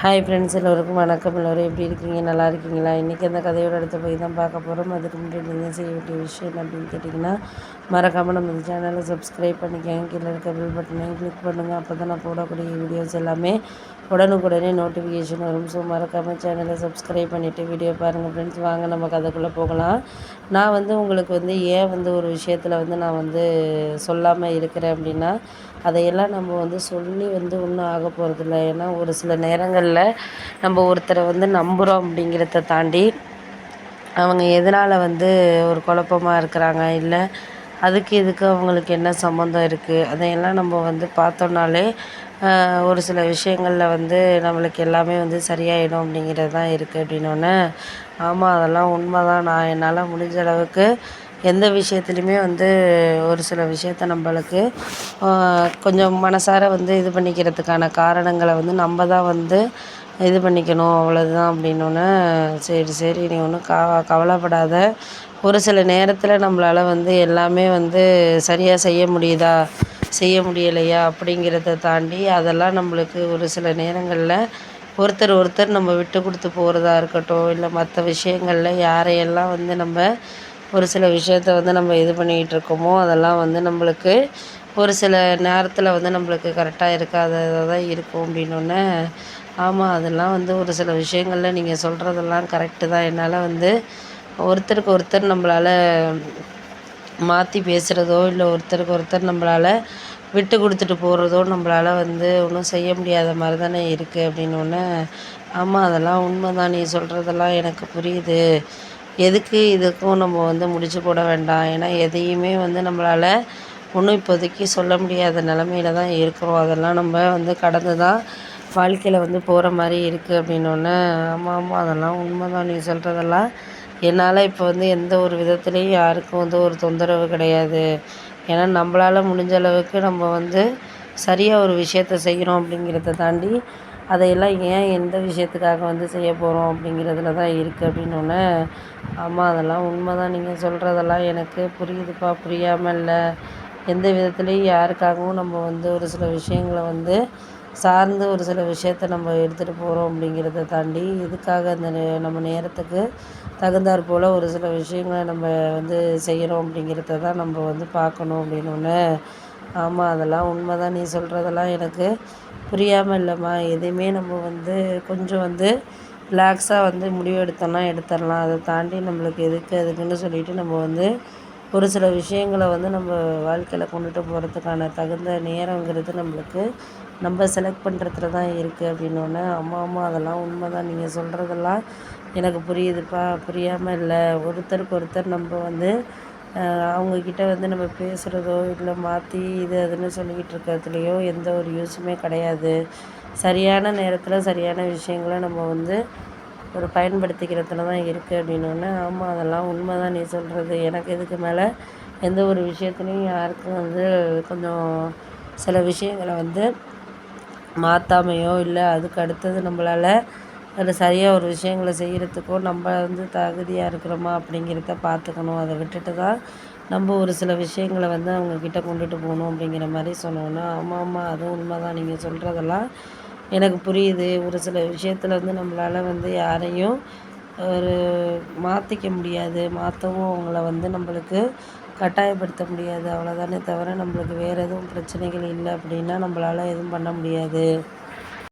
Hi friends எல்லோருக்கும் வணக்கம். எல்லோரும் எப்படி இருக்கீங்க நல்லா இருக்கீங்களா? இன்றைக்கி அந்த கதையோட அடுத்த போய் தான் பார்க்க போகிறோம் அதுக்கு முன்னாடி நீங்கள் செய்ய வேண்டிய விஷயம் அப்படின்னு கேட்டிங்கன்னா மறக்காமல் நம்ம இந்த சேனலை சப்ஸ்கிரைப் பண்ணிக்கோங்க. கீழே இருக்க பில் பட்டனையும் கிளிக் பண்ணுங்கள் அப்போ தான் நான் போடக்கூடிய வீடியோஸ் எல்லாமே உடனுக்குடனே நோட்டிஃபிகேஷன் வரும். ஸோ மறக்காமல் சேனலை சப்ஸ்கிரைப் பண்ணிவிட்டு வீடியோ பாருங்கள் ஃப்ரெண்ட்ஸ் வாங்க நம்ம கதைக்குள்ளே போகலாம். நான் வந்து உங்களுக்கு வந்து ஏன் வந்து ஒரு விஷயத்தில் வந்து நான் வந்து சொல்லாமல் இருக்கிறேன் அப்படின்னா அதையெல்லாம் நம்ம வந்து சொல்லி வந்து ஒன்றும் ஆக போகிறதில்ல ஏன்னா ஒரு சில நேரங்களில் நம்ம ஒருத்தரை வந்து நம்புகிறோம் அப்படிங்கிறத தாண்டி அவங்க எதனால் வந்து ஒரு குழப்பமாக இருக்கிறாங்க இல்லை அதுக்கு இதுக்கு அவங்களுக்கு என்ன சம்மந்தம் இருக்குது அதையெல்லாம் நம்ம வந்து பார்த்தோம்னாலே ஒரு சில விஷயங்களில் வந்து நம்மளுக்கு எல்லாமே வந்து சரியாயிடும் அப்படிங்கிறது தான் இருக்குது அப்படின்னோடனே ஆமாம் அதெல்லாம் உண்மை தான் நான் என்னால் முடிஞ்ச அளவுக்கு எந்த விஷயத்துலையுமே வந்து ஒரு சில விஷயத்த நம்மளுக்கு கொஞ்சம் மனசார வந்து இது பண்ணிக்கிறதுக்கான காரணங்களை வந்து நம்ம தான் வந்து இது பண்ணிக்கணும் அவ்வளோதான் அப்படின்னோடனே சரி சரி நீ ஒன்றும் க கவலைப்படாத. ஒரு சில நேரத்தில் நம்மளால் வந்து எல்லாமே வந்து சரியாக செய்ய முடியுதா செய்ய முடியலையா அப்படிங்கிறத தாண்டி அதெல்லாம் நம்மளுக்கு ஒரு சில நேரங்களில் ஒருத்தர் ஒருத்தர் நம்ம விட்டு கொடுத்து போகிறதா இருக்கட்டும் இல்லை மற்ற விஷயங்களில் யாரையெல்லாம் வந்து நம்ம ஒரு சில விஷயத்த வந்து நம்ம இது பண்ணிக்கிட்டு இருக்கோமோ அதெல்லாம் வந்து நம்மளுக்கு ஒரு சில நேரத்தில் வந்து நம்மளுக்கு கரெக்டாக இருக்காததாக தான் இருக்கும் அப்படின்னோடனே ஆமாம் அதெல்லாம் வந்து ஒரு சில விஷயங்களில் நீங்கள் சொல்கிறதெல்லாம் கரெக்டு தான். என்னால் வந்து ஒருத்தருக்கு ஒருத்தர் நம்மளால் மாற்றி பேசுகிறதோ இல்லை ஒருத்தருக்கு ஒருத்தர் நம்மளால் விட்டு கொடுத்துட்டு போகிறதோ நம்மளால் வந்து ஒன்றும் செய்ய முடியாத மாதிரி தானே இருக்குது அப்படின்னோடனே ஆமாம் அதெல்லாம் உண்மை தான் நீ சொல்கிறதெல்லாம் எனக்கு புரியுது. எதுக்கு இதுக்கும் நம்ம வந்து முடிச்சு போட வேண்டாம்? ஏன்னா எதையுமே வந்து நம்மளால் ஒன்றும் இப்போதைக்கு சொல்ல முடியாத நிலமையில தான் இருக்கிறோம். அதெல்லாம் நம்ம வந்து கடந்து தான் வாழ்க்கையில் வந்து போகிற மாதிரி இருக்குது அப்படின்னோடனே ஆமாம் ஆமாம் அதெல்லாம் உண்மை தான் நீ சொல்கிறதெல்லாம் என்னால் இப்போ வந்து எந்த ஒரு விதத்துலேயும் யாருக்கும் வந்து ஒரு தொந்தரவு கிடையாது. ஏன்னா நம்மளால் முடிஞ்ச அளவுக்கு நம்ம வந்து சரியாக ஒரு விஷயத்த செய்கிறோம் அப்படிங்கிறத தாண்டி அதையெல்லாம் ஏன் எந்த விஷயத்துக்காக வந்து செய்ய போகிறோம் அப்படிங்கிறதுல தான் இருக்குது அப்படின்னோடனே ஆமாம் அதெல்லாம் உண்மை தான் நீங்கள் சொல்கிறதெல்லாம் எனக்கு புரியுதுப்பா. புரியாமல் இல்லை. எந்த விதத்துலேயும் யாருக்காகவும் நம்ம வந்து ஒரு சில விஷயங்களை வந்து சார்ந்து ஒரு சில விஷயத்த நம்ம எடுத்துகிட்டு போகிறோம் அப்படிங்கிறத தாண்டி இதுக்காக அந்த நம்ம நேரத்துக்கு தகுந்தாற் போல் ஒரு சில விஷயங்களை நம்ம வந்து செய்கிறோம் அப்படிங்கிறத தான் நம்ம வந்து பார்க்கணும் அப்படின்னோடனே ஆமாம் அதெல்லாம் உண்மை தான் நீ சொல்கிறதெல்லாம் எனக்கு புரியாமல் இல்லைம்மா எதையுமே நம்ம வந்து கொஞ்சம் வந்து ரிலாக்ஸாக வந்து முடிவு எடுத்தோம்னா எடுத்துடலாம். அதை தாண்டி நம்மளுக்கு எதுக்கு அதுக்குன்னு சொல்லிட்டு நம்ம வந்து ஒரு சில விஷயங்களை வந்து நம்ம வாழ்க்கையில் கொண்டுட்டு போகிறதுக்கான தகுந்த நேரங்கிறது நம்மளுக்கு நம்ம செலக்ட் பண்ணுறதுல தான் இருக்குது அப்படின்னோடனே அம்மா அம்மா அதெல்லாம் உண்மை தான் நீங்கள் சொல்கிறதெல்லாம் எனக்கு புரியுதுப்பா. புரியாமல் இல்லை. ஒருத்தருக்கு ஒருத்தர் நம்ம வந்து அவங்கக்கிட்ட வந்து நம்ம பேசுகிறதோ இல்லை மாற்றி இது அதுன்னு சொல்லிக்கிட்டு இருக்கிறதுலையோ எந்த ஒரு யூஸுமே கிடையாது. சரியான நேரத்தில் சரியான விஷயங்கள நம்ம வந்து ஒரு பயன்படுத்திக்கிறதுல தான் இருக்குது அப்படின்னோடனே ஆமாம் அதெல்லாம் உண்மை தான் நீ சொல்கிறது எனக்கு இதுக்கு மேலே எந்த ஒரு விஷயத்துலையும் யாருக்கும் வந்து கொஞ்சம் சில விஷயங்களை வந்து மாற்றாமையோ இல்லை அதுக்கு அடுத்தது நம்மளால் அதில் சரியாக ஒரு விஷயங்களை செய்கிறதுக்கோ நம்ம வந்து தகுதியாக இருக்கிறோமா அப்படிங்கிறத பார்த்துக்கணும். அதை விட்டுட்டு தான் நம்ம ஒரு சில விஷயங்களை வந்து அவங்கக்கிட்ட கொண்டுட்டு போகணும் அப்படிங்கிற மாதிரி சொன்னோன்னா ஆமாம் ஆமாம் அதுவும் உண்மை தான் நீங்கள் சொல்கிறதெல்லாம் எனக்கு புரியுது. ஒரு சில விஷயத்தில் வந்து நம்மளால் வந்து யாரையும் ஒரு மாற்றிக்க முடியாது. மாற்றவும் அவங்கள வந்து நம்மளுக்கு கட்டாயப்படுத்த முடியாது. அவ்வளோதானே தவிர நம்மளுக்கு வேறு எதுவும் பிரச்சனைகள் இல்லை அப்படின்னா நம்மளால் எதுவும் பண்ண முடியாது.